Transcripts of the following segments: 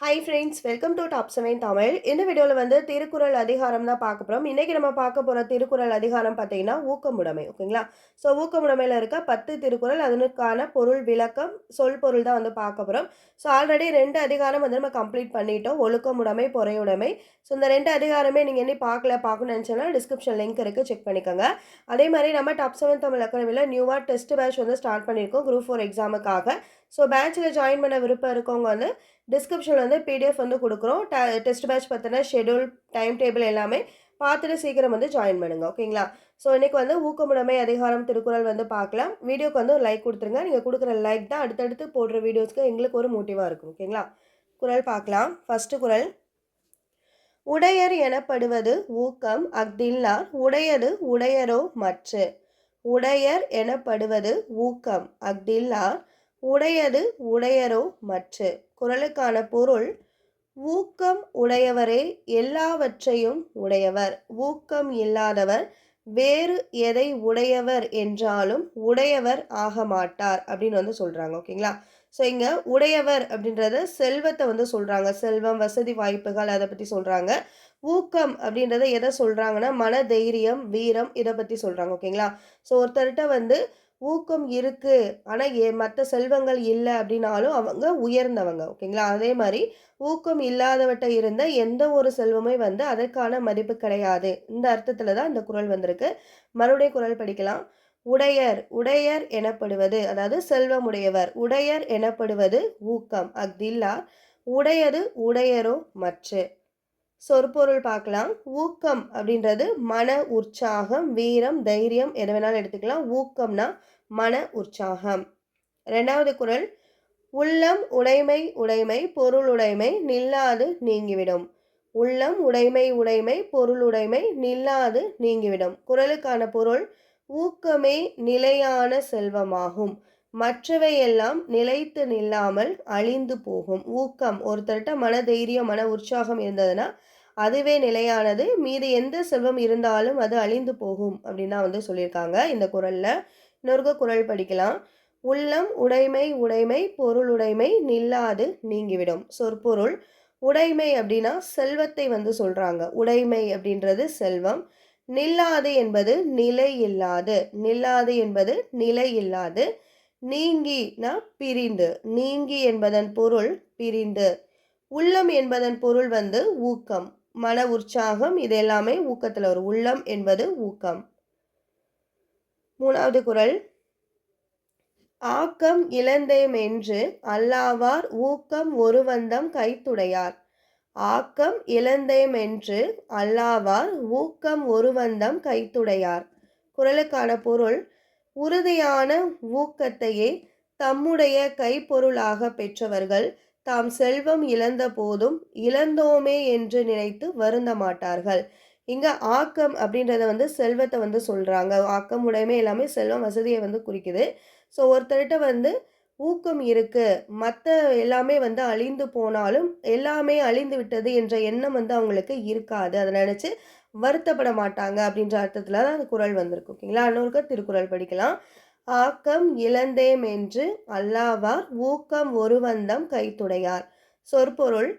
Hi friends welcome to top seven Tamil இந்த வீடியோவில் வந்து திருக்குறள் அதிகாரம் தான் பார்க்க போகிறோம் இன்றைக்கி நம்ம பார்க்க போகிற திருக்குறள் அதிகாரம் பார்த்தீங்கன்னா ஊக்கமுடைமை ஓகேங்களா? ஸோ ஊக்கமுடைமையில் இருக்க பத்து திருக்குறள் அதனுக்கான பொருள் விளக்கம் சொல் பொருள் தான் வந்து பார்க்க போகிறோம் ஸோ ஆல்ரெடி ரெண்டு அதிகாரம் வந்து நம்ம கம்ப்ளீட் பண்ணிட்டோம். ஒழுக்கமுடைமை பொறையுடைமை. ஸோ இந்த ரெண்டு அதிகாரமே நீங்கள் என்ன பார்க்கல பார்க்கணும்னு நினச்சோன்னா டிஸ்கிரிப்ஷன் லிங்க் இருக்குது செக் பண்ணிக்கோங்க. அதே மாதிரி நம்ம டாப் செவன் தமிழ் அக்கடமியில் நியூவாக டெஸ்ட் பேட்ச் வந்து ஸ்டார்ட் பண்ணியிருக்கோம் குரூப் ஃபோர் எக்ஸாமுக்காக ஸோ பேட்சில் ஜாயின் பண்ண விருப்பம் இருக்கவங்க வந்து டிஸ்கிரிப்ஷனில் வந்து பிடிஎஃப் வந்து கொடுக்குறோம். டெஸ்ட் பேட்ச் பற்றின ஷெடியூல் டைம் டேபிள் எல்லாமே பார்த்துட்டு சீக்கிரம் வந்து ஜாயின் பண்ணுங்கள் ஓகேங்களா ஸோ இன்றைக்கி வந்து ஊக்கமுடைமை அதிகாரம் திருக்குறள் வந்து பார்க்கலாம். வீடியோக்கு வந்து ஒரு லைக் கொடுத்துருங்க. நீங்கள் கொடுக்குற லைக் தான் அடுத்தடுத்து போடுற வீடியோஸ்க்கு எங்களுக்கு ஒரு மோட்டிவாக இருக்கும். ஓகேங்களா குரல் பார்க்கலாம். ஃபஸ்ட்டு குரல். உடையர் எனப்படுவது ஊக்கம் அஃதில்லார். உடையது உடையரோ மற்று. உடையர் எனப்படுவது ஊக்கம் அஃதில்லார். உடையது உடையரோ மற்று. குரலுக்கான பொருள் ஊக்கம் உடையவரே எல்லாவற்றையும் உடையவர். ஊக்கம் இல்லாதவர் வேறு எதை உடையவர் என்றாலும் உடையவர் ஆக மாட்டார் அப்படின்னு வந்து சொல்கிறாங்க ஓகேங்களா? ஸோ இங்கே உடையவர் அப்படின்றத செல்வத்தை வந்து சொல்கிறாங்க செல்வம் வசதி வாய்ப்புகள் அதை பற்றி சொல்கிறாங்க ஊக்கம் அப்படின்றத எதை சொல்கிறாங்கன்னா மன தைரியம் வீரம் இதை பற்றி சொல்கிறாங்க ஓகேங்களா? ஸோ ஒருத்தர்கிட்ட வந்து ஊக்கம் இருக்குது ஆனால் ஏ மற்ற செல்வங்கள் இல்லை அப்படின்னாலும் அவங்க உயர்ந்தவங்க. ஓகேங்களா? அதே மாதிரி ஊக்கம் இல்லாதவட்ட இருந்த எந்த ஒரு செல்வமே வந்து அதற்கான மதிப்பு கிடையாது. இந்த அர்த்தத்தில் தான் இந்த குரல் வந்திருக்கு. மறுபடியும் குரல் படிக்கலாம். உடையர் உடையர் எனப்படுவது அதாவது செல்வமுடையவர். உடையர் எனப்படுவது ஊக்கம். அக்தில்லா. உடையது உடையரோ மற்ற. சொற்பொருள் பார்க்கலாம். ஊக்கம் அப்படின்றது மன உற்சாகம் வீரம் தைரியம் எது வேணாலும் எடுத்துக்கலாம். ஊக்கம்னா மன உற்சாகம். ரெண்டாவது குரல் உள்ளம் உடைமை உடைமை பொருளுடைமை நில்லாது நீங்கிவிடும். உள்ளம் உடைமை உடைமை பொருளுடைமை நில்லாது நீங்கிவிடும். குரலுக்கான பொருள் ஊக்கமே நிலையான செல்வமாகும். மற்றவையெல்லாம் நிலைத்து நில்லாமல் அழிந்து போகும். ஊக்கம் ஒருத்தர்கிட்ட மன தைரியம் மன உற்சாகம் இருந்ததுன்னா அதுவே நிலையானது. மீது எந்த செல்வம் இருந்தாலும் அது அழிந்து போகும் அப்படின்னு வந்து சொல்லியிருக்காங்க இந்த குரலில். இன்னொரு குரல் படிக்கலாம். உள்ளம் உடைமை உடைமை பொருளுடைமை நில்லாது நீங்கிவிடும். சொற்பொருள் உடைமை அப்படின்னா செல்வத்தை வந்து சொல்கிறாங்க உடைமை அப்படின்றது செல்வம். நில்லாது என்பது நிலை இல்லாது. நில்லாது என்பது நிலை இல்லாது. நீங்கினா பிரிந்து. நீங்கி என்பதன் பொருள் பிரிந்து. உள்ளம் என்பதன் பொருள் வந்து ஊக்கம். மன உற்சாகம் இது எல்லாமே ஊக்கத்தில் வரும். உள்ளம் என்பது ஊக்கம். மூணாவது குரல். ஆக்கம் இழந்தேம் என்று அல்லாவார் ஊக்கம் ஒரு வந்தம் கைத்துடையார். ஆக்கம் இழந்தேம் என்று அல்லாவார் ஊக்கம் ஒரு வந்தம் கைத்துடையார். குரலுக்கான பொருள் உறுதியான ஊக்கத்தையே தம்முடைய கைப்பொருளாக பெற்றவர்கள் தாம் செல்வம் இழந்த போதும் இழந்தோமே என்று நினைத்து வருந்த மாட்டார்கள் இங்கே ஆக்கம் அப்படின்றத வந்து செல்வத்தை வந்து சொல்கிறாங்க ஆக்கம் உடைமை எல்லாமே செல்வம் வசதியை வந்து குறிக்குது. ஸோ ஒருத்தர்கிட்ட வந்து ஊக்கம் இருக்குது மற்ற எல்லாமே வந்து அழிந்து போனாலும் எல்லாமே அழிந்து விட்டது என்ற எண்ணம் வந்து அவங்களுக்கு இருக்காது. அதை நினச்சி வருத்தப்பட மாட்டாங்க அப்படின்ற அர்த்தத்தில் தான் அந்த குரல் வந்திருக்கு. ஓகேங்களா? இன்னொருக்க திருக்குறள் படிக்கலாம். ஆக்கம் இழந்தேம் என்று அல்லாவார் ஊக்கம் ஒரு வந்தம் கைத்துடையார். சொற்பொருள்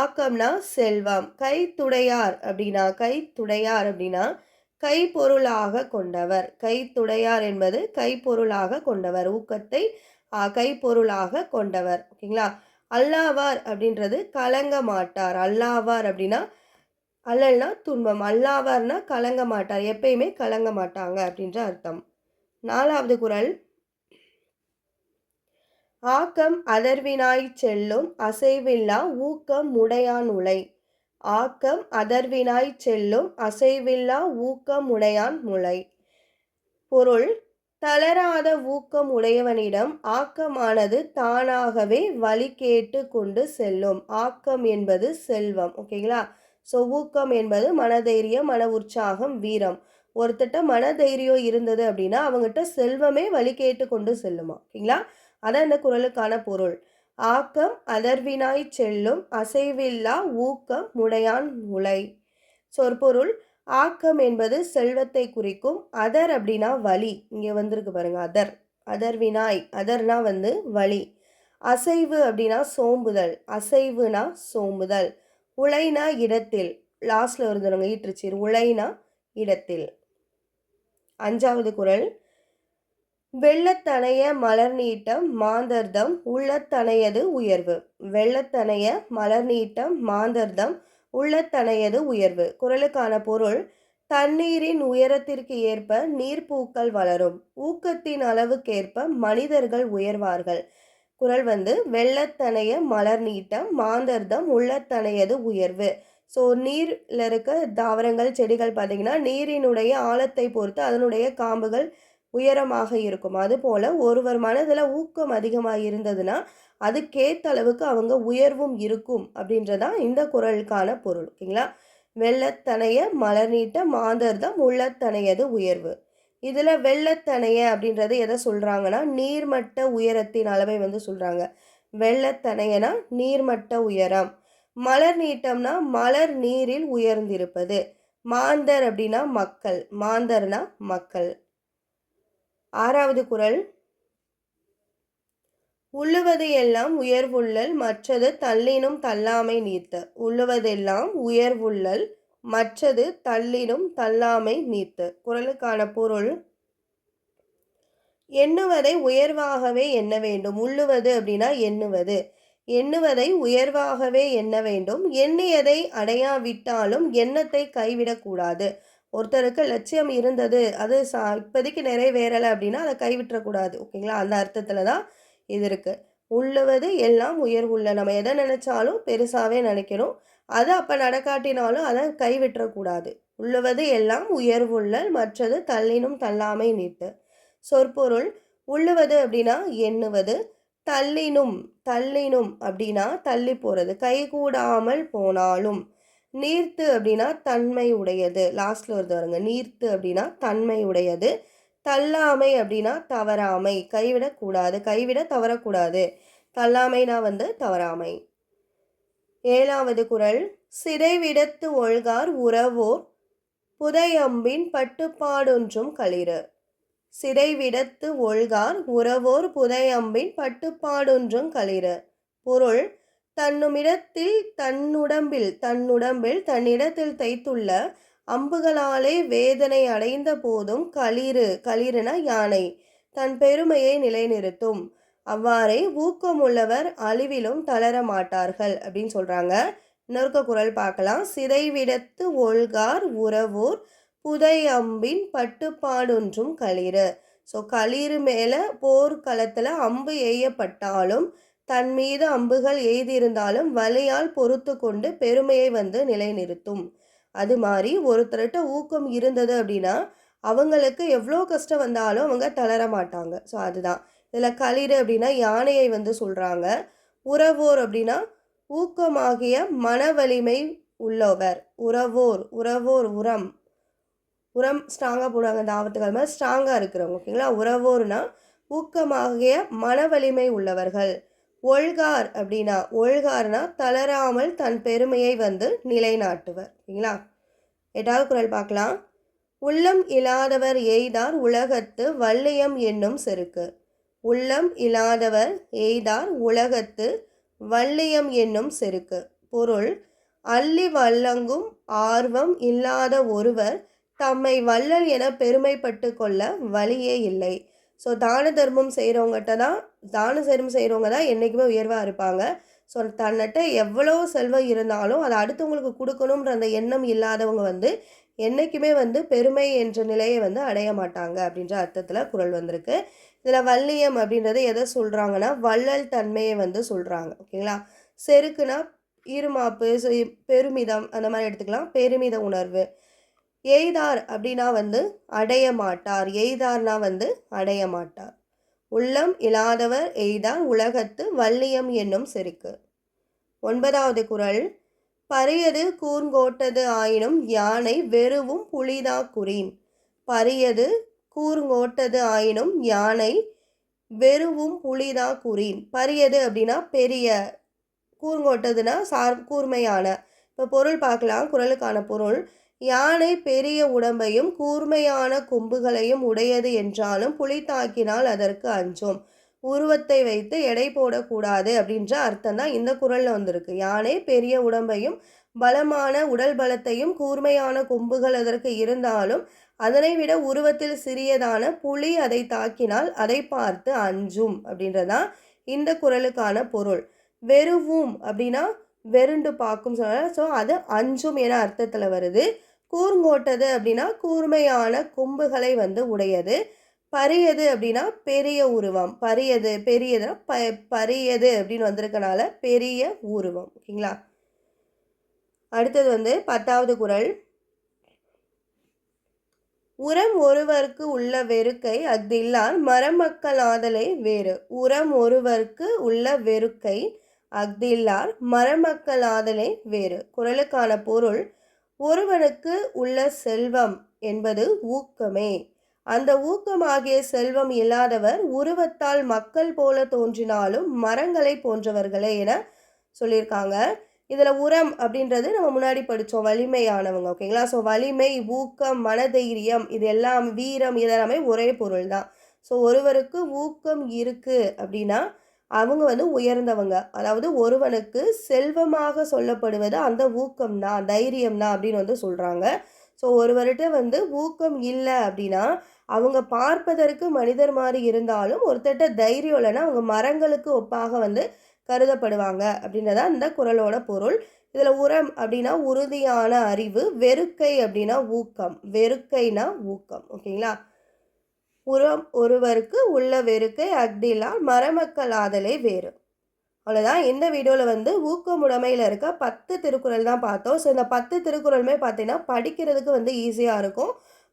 ஆக்கம்னா செல்வம் கைத்துடையார் அப்படின்னா கைத்துடையார் அப்படின்னா கைப்பொருளாக கொண்டவர். கைத்துடையார் என்பது கைப்பொருளாக கொண்டவர் ஊக்கத்தை கைப்பொருளாக கொண்டவர். ஓகேங்களா? அல்லாவார் அப்படின்றது கலங்க மாட்டார் அல்லாவார் அப்படின்னா அல்லல்னா துன்பம். அல்லாவார்னா கலங்க மாட்டார் எப்பயுமே கலங்க மாட்டாங்க அப்படின்ற அர்த்தம். நாலாவது குரல். ஆக்கம் அதர்வினாய் செல்லும் அசைவில்லா ஊக்கம் உடையான் உலை. ஆக்கம் அதர்வினாய் செல்லும் அசைவில்லா ஊக்கம் உடையான் முளை பொருள் தளராத ஊக்கம் உடையவனிடம் ஆக்கமானது தானாகவே வழி கேட்டு கொண்டு செல்லும். ஆக்கம் என்பது செல்வம் ஓகேங்களா? ஸோ ஊக்கம் என்பது மனதைரியம் மன உற்சாகம் வீரம். ஒருத்தட்ட மன தைரியம் இருந்தது அப்படின்னா அவங்ககிட்ட செல்வமே வழி கேட்டு கொண்டு செல்லுமா? ஓகேங்களா? அதான் இந்த குரலுக்கான பொருள். ஆக்கம் அதர்வினாய் செல்லும் அசைவில்லா ஊக்கம் முடையான் உலை சொற்பொருள் ஆக்கம் என்பது செல்வத்தை குறிக்கும். அதர் அப்படின்னா வலி. இங்கே வந்திருக்கு பாருங்க அதர். அதர் வினாய் அதர்னா வந்து வலி. அசைவு அப்படின்னா சோம்புதல். அசைவுனா சோம்புதல். உழைனா இடத்தில். லாஸ்ட்ல வருதுங்க ஈற்றுச்சீர் உழைனா இடத்தில். அஞ்சாவது குரல். வெள்ளத்தனைய மலர் நீட்டம் மாந்தர்தம் உள்ளத்தனையது உயர்வு. வெள்ளத்தனைய மலர் நீட்டம் மாந்தர்தம் உள்ளத்தனையது உயர்வு. குரலுக்கான பொருள் தண்ணீரின் உயரத்திற்கு ஏற்ப நீர்ப்பூக்கள் வளரும். ஊக்கத்தின் அளவுக்கேற்ப மனிதர்கள் உயர்வார்கள். குரல் வந்து வெள்ளத்தனைய மலர் நீட்டம் மாந்தர்தம் உள்ளத்தனையது உயர்வு. ஸோ நீரில் இருக்க தாவரங்கள் செடிகள் பார்த்திங்கன்னா நீரினுடைய ஆழத்தை பொறுத்து அதனுடைய காம்புகள் உயரமாக இருக்கும். அதுபோல் ஒருவர் மனதில் ஊக்கம் அதிகமாக இருந்ததுன்னா அதுக்கேற்ற அளவுக்கு அவங்க உயர்வும் இருக்கும் அப்படின்றதான் இந்த குரலுக்கான பொருள். ஓகேங்களா? வெள்ளத்தனைய மலர் நீட்ட மாந்தர் தான் உள்ளத்தனையது உயர்வு. இதில் வெள்ளத்தனைய அப்படின்றது எதை சொல்கிறாங்கன்னா நீர்மட்ட உயரத்தின் அளவை வந்து சொல்கிறாங்க வெள்ளத்தனையனா நீர்மட்ட உயரம். மலர் நீட்டம்னா மலர் நீரில் உயர்ந்திருப்பது. மாந்தர் அப்படின்னா மக்கள் மாந்தர்னா மக்கள். ஆறாவது குரல். உள்ளுவது எல்லாம் உயர்வுள்ளல் மற்றது தள்ளினும் தள்ளாமை நீத்த உள்ளுவதெல்லாம் உயர்வுள்ளல் மற்றது தள்ளினும் தள்ளாமை நீர்த்து. குரலுக்கான பொருள். எண்ணுவதை உயர்வாகவே எண்ண வேண்டும். உள்ளுவது அப்படின்னா எண்ணுவது. எண்ணுவதை உயர்வாகவே எண்ண வேண்டும். எண்ணியதை அடையாவிட்டாலும் எண்ணத்தை கைவிடக்கூடாது. ஒருத்தருக்கு லட்சியம் இருந்தது அது சா இப்போதைக்கு நிறைவேறலை அப்படின்னா அதை கைவிட்டக்கூடாது ஓகேங்களா? அந்த அர்த்தத்தில் தான் இது இருக்குது உள்ளுவது எல்லாம் உயர்வுள்ள நம்ம எதை நினச்சாலும் பெருசாகவே நினைக்கணும் அது அப்போ நடக்காட்டினாலும் அதை கைவிட்டக்கூடாது உள்ளுவது எல்லாம் உயர்வுள்ள மற்றது தள்ளினும் தள்ளாமை நீட்டு. சொற்பொருள் உள்ளுவது அப்படின்னா எண்ணுவது தள்ளினும் தள்ளினும் அப்படின்னா தள்ளி போகிறது கைகூடாமல் போனாலும். நீர்த்து அப்படின்னா தன்மை உடையது. லாஸ்ட்டில் வருது வருங்க நீர்த்து அப்படின்னா தன்மை உடையது. தள்ளாமை அப்படின்னா தவறாமை. கைவிடக்கூடாது கைவிட தவறக்கூடாது. தள்ளாமைனா வந்து தவறாமை. ஏழாவது குரல். சிறைவிடத்து ஒழ்கார் உறவோர் புதையம்பின் பட்டுப்பாடொன்றும் களிறு. சிறைவிடத்து ஒழ்கார் உறவோர் புதையம்பின் பட்டுப்பாடொன்றும் களிறு பொருள் தன்னுமிடத்தில் தன்னுடம்பில் தன்னுடம்பில் தன்னிடத்தில் தைத்துள்ள அம்புகளாலே வேதனை அடைந்த போதும் களிறு களிறுன யானை தன் பெருமையை நிலைநிறுத்தும். அவ்வாறே ஊக்கமுள்ளவர் அழிவிலும் தளர மாட்டார்கள் அப்படின்னு சொல்கிறாங்க இன்னொருக்க குரல் பார்க்கலாம். சிறைவிடத்து ஒழ்கார் உறவோர் புதை அம்பின் பட்டுப்பாடொன்றும் களிறு. ஸோ களிறு மேலே போர்க்களத்தில் அம்பு எய்யப்பட்டாலும் தன் மீது அம்புகள் எய்திருந்தாலும் வலியால் பொறுத்து கொண்டு பெருமையை வந்து நிலைநிறுத்தும். அது மாதிரி ஒருத்தர்கிட்ட ஊக்கம் இருந்தது அப்படின்னா அவங்களுக்கு எவ்வளோ கஷ்டம் வந்தாலும் அவங்க தளர மாட்டாங்க. ஸோ அதுதான். இதில் களிறு அப்படின்னா யானையை வந்து சொல்கிறாங்க உறவோர் அப்படின்னா ஊக்கமாகிய மன வலிமை உள்ளவர். உறவோர் உறவோர் உரம். உரம் ஸ்ட்ராங்காக போடுவாங்க இந்த மாதிரி ஸ்ட்ராங்காக இருக்கிறவங்க ஓகேங்களா உறவோர்னா ஊக்கமாகிய மன வலிமை உள்ளவர்கள். ஒழ்கார் அப்படின்னா ஒழ்கார்னா தளராமல் தன் பெருமையை வந்து நிலைநாட்டுவர் ஓகேங்களா எட்டாவது குரல் பார்க்கலாம். உள்ளம் இல்லாதவர் எய்தார் உலகத்து வள்ளியம் என்னும் செருக்கு. உள்ளம் இல்லாதவர் எய்தார் உலகத்து வள்ளியம் என்னும் செருக்கு. பொருள் அள்ளி வல்லங்கும் ஆர்வம் இல்லாத ஒருவர் தம்மை வள்ளல் என பெருமைப்பட்டு கொள்ள வழியே இல்லை. ஸோ தான தர்மம் செய்கிறவங்ககிட்ட தான் தான தர்மம் செய்கிறவங்க தான் என்றைக்குமே உயர்வாக இருப்பாங்க. ஸோ தன்னிட்ட எவ்வளோ செல்வம் இருந்தாலும் அதை அடுத்தவங்களுக்கு கொடுக்கணுன்ற அந்த எண்ணம் இல்லாதவங்க வந்து என்றைக்குமே வந்து பெருமை என்ற நிலையை வந்து அடைய மாட்டாங்க அப்படின்ற அர்த்தத்தில் குரல் வந்திருக்கு. இதில் வள்ளியம் அப்படின்றது எதை சொல்கிறாங்கன்னா வள்ளல் தன்மையை வந்து சொல்கிறாங்க ஓகேங்களா? செருக்குனா ஈருமாப்பு பெருமிதம் அந்த மாதிரி எடுத்துக்கலாம். பெருமித உணர்வு. எய்தார் அப்படின்னா வந்து அடைய மாட்டார் எய்தார்னா வந்து அடைய மாட்டார் உள்ளம் இல்லாதவர் எய்தார் உலகத்து வள்ளியம் என்னும் செருக்கு. ஒன்பதாவது குரல். பரியது கூர்ங்கோட்டது ஆயினும் யானை வெறுவும் புலிதா குறின் பரியது கூர்ங்கோட்டது ஆயினும் யானை வெறுவும் புலிதா குறின் பரியது அப்படின்னா பெரிய கூர்ங்கோட்டதுன்னா சார் கூர்மையான. இப்போ பொருள் பார்க்கலாம். குரலுக்கான பொருள். யானை பெரிய உடம்பையும் கூர்மையான கொம்புகளையும் உடையது என்றாலும் புலி தாக்கினால் அதற்கு அஞ்சும். உருவத்தை வைத்து எடை போடக்கூடாது அப்படின்ற அர்த்தம் தான் இந்த குரலில் வந்திருக்கு. யானை பெரிய உடம்பையும் பலமான உடல் பலத்தையும் கூர்மையான கொம்புகள் அதற்கு இருந்தாலும் அதனை விட உருவத்தில் சிறியதான புலி அதை தாக்கினால் அதை பார்த்து அஞ்சும் அப்படின்றதான் இந்த குரலுக்கான பொருள். வெறுவும் அப்படின்னா வெருண்டு பார்க்கும் சொன்னால் ஸோ அது அஞ்சும் என அர்த்தத்தில் வருது. கூர்ங்கோட்டது அப்படின்னா கூர்மையான கொம்புகளை வந்து உடையது. பரியது அப்படின்னா பெரிய உருவம். பரியது பெரியதுன்னா ப பரியது அப்படின்னு வந்திருக்கனால பெரிய உருவம். ஓகேங்களா? அடுத்தது வந்து பத்தாவது குரல். உரம் ஒருவருக்கு உள்ள வெறுக்கை அஃதில்லார் மரமக்கள் ஆதலை வேறு. உரம் ஒருவருக்கு உள்ள வெறுக்கை அஃதில்லார் மரமக்கள் ஆதலை வேறு. குரலுக்கான பொருள் ஒருவனுக்கு உள்ள செல்வம் என்பது ஊக்கமே. அந்த ஊக்கமாகிய செல்வம் இல்லாதவர் உருவத்தால் மக்கள் போல தோன்றினாலும் மரங்களை போன்றவர்களே என சொல்லியிருக்காங்க. இதில் உரம் அப்படின்றது நம்ம முன்னாடி படித்தோம் வலிமையானவங்க ஓகேங்களா ஸோ வலிமை ஊக்கம் மனதைரியம் இது எல்லாம் வீரம் இதெல்லாமே ஒரே பொருள் தான் ஸோ ஒருவருக்கு ஊக்கம் இருக்குது அப்படின்னா அவங்க வந்து உயர்ந்தவங்க. அதாவது ஒருவனுக்கு செல்வமாக சொல்லப்படுவது அந்த ஊக்கம் தான் தைரியம் தான் அப்படின்னு வந்து சொல்கிறாங்க ஸோ ஒருவர்கிட்ட வந்து ஊக்கம் இல்லை அப்படின்னா அவங்க பார்ப்பதற்கு மனிதர் மாதிரி இருந்தாலும் ஒருத்தர்கிட்ட தைரியம் இல்லைன்னா அவங்க மரங்களுக்கு ஒப்பாக வந்து கருதப்படுவாங்க அப்படின்றதா இந்த குரலோட பொருள். இதில் உரம் அப்படின்னா உறுதியான அறிவு வெறுக்கை அப்படின்னா ஊக்கம். வெறுக்கைனா ஊக்கம். ஓகேங்களா? உரம் ஒருவருக்கு உள்ள வெறுக்கை அக்திலா மரமக்கள் ஆதலே வேறு. அவ்வளோதான் இந்த வீடியோவில் வந்து ஊக்கமுடைமையில் இருக்க பத்து திருக்குறள் தான் பார்த்தோம். ஸோ இந்த பத்து திருக்குறளுமே பார்த்தீங்கன்னா படிக்கிறதுக்கு வந்து ஈஸியாக இருக்கும்.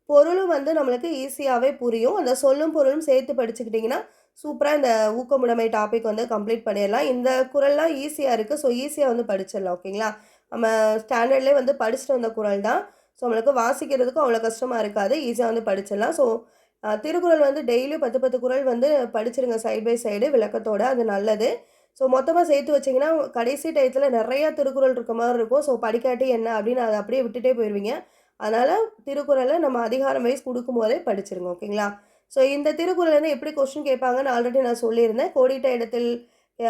பொருளும் வந்து நம்மளுக்கு ஈஸியாகவே புரியும். அந்த சொல்லும் பொருளும் சேர்த்து படிச்சுக்கிட்டிங்கன்னா சூப்பராக இந்த ஊக்கமுடைமை டாபிக் வந்து கம்ப்ளீட் பண்ணிடலாம். இந்த குரல்லாம் ஈஸியாக இருக்குது ஸோ ஈஸியாக வந்து படிச்சிடலாம். ஓகேங்களா நம்ம ஸ்டாண்டர்ட்லேயே வந்து படிச்சுட்டு வந்த குரல் தான். ஸோ நம்மளுக்கு வாசிக்கிறதுக்கும் அவ்வளோ கஷ்டமாக இருக்காது. ஈஸியாக வந்து படிச்சிடலாம். ஸோ திருக்குறள் வந்து டெய்லியும் பத்து பத்து குரல் வந்து படிச்சிருங்க சைட் பை சைடு விளக்கத்தோடு அது நல்லது. ஸோ மொத்தமாக சேர்த்து வச்சிங்கன்னா கடைசி டயத்தில் நிறையா திருக்குறள் இருக்க மாதிரி இருக்கும். ஸோ படிக்காட்டி என்ன அப்படின்னு அதை அப்படியே விட்டுட்டே போயிடுவீங்க அதனால் திருக்குறளை நம்ம அதிகாரம் வைஸ் கொடுக்கும்போதே படிச்சிருங்க ஓகேங்களா? ஸோ இந்த திருக்குறள் எப்படி கொஸ்டின் கேட்பாங்கன்னு ஆல்ரெடி நான் சொல்லியிருந்தேன். கோடிட்ட இடத்தில்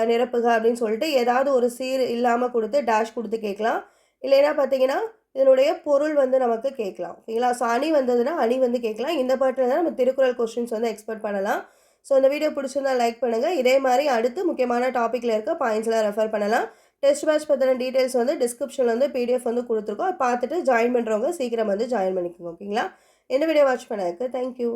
நிரப்புக அப்படின்னு சொல்லிட்டு ஏதாவது ஒரு சீர் இல்லாமல் கொடுத்து டேஷ் கொடுத்து கேட்கலாம். இல்லைன்னா பார்த்தீங்கன்னா இதனுடைய பொருள் வந்து நமக்கு கேட்கலாம். ஓகேங்களா? ஸோ அணி வந்ததுன்னா அணி வந்து கேட்கலாம். இந்த பாட்டில் தான் நம்ம திருக்குறள் கொஸ்டின்ஸ் வந்து எக்ஸ்பெக்ட் பண்ணலாம். ஸோ இந்த வீடியோ பிடிச்சிருந்தா லைக் பண்ணுங்கள் இதே மாதிரி அடுத்து முக்கியமான டாப்பிக்கில் இருக்க பாயிண்ட்ஸ்லாம் ரெஃபர் பண்ணலாம். டெஸ்ட் பேட்ச் பற்றின டீட்டெயில்ஸ் வந்து டிஸ்கிரிப்ஷனில் வந்து பிடிஎஃப் வந்து கொடுத்துருக்கோம். பார்த்துட்டு ஜாயின் பண்ணுறவங்க சீக்கிரம் வந்து ஜாயின் பண்ணிக்கோங்க. ஓகேங்களா? என்ன வீடியோ வாட்ச் பண்ணதுக்கு தேங்க்யூ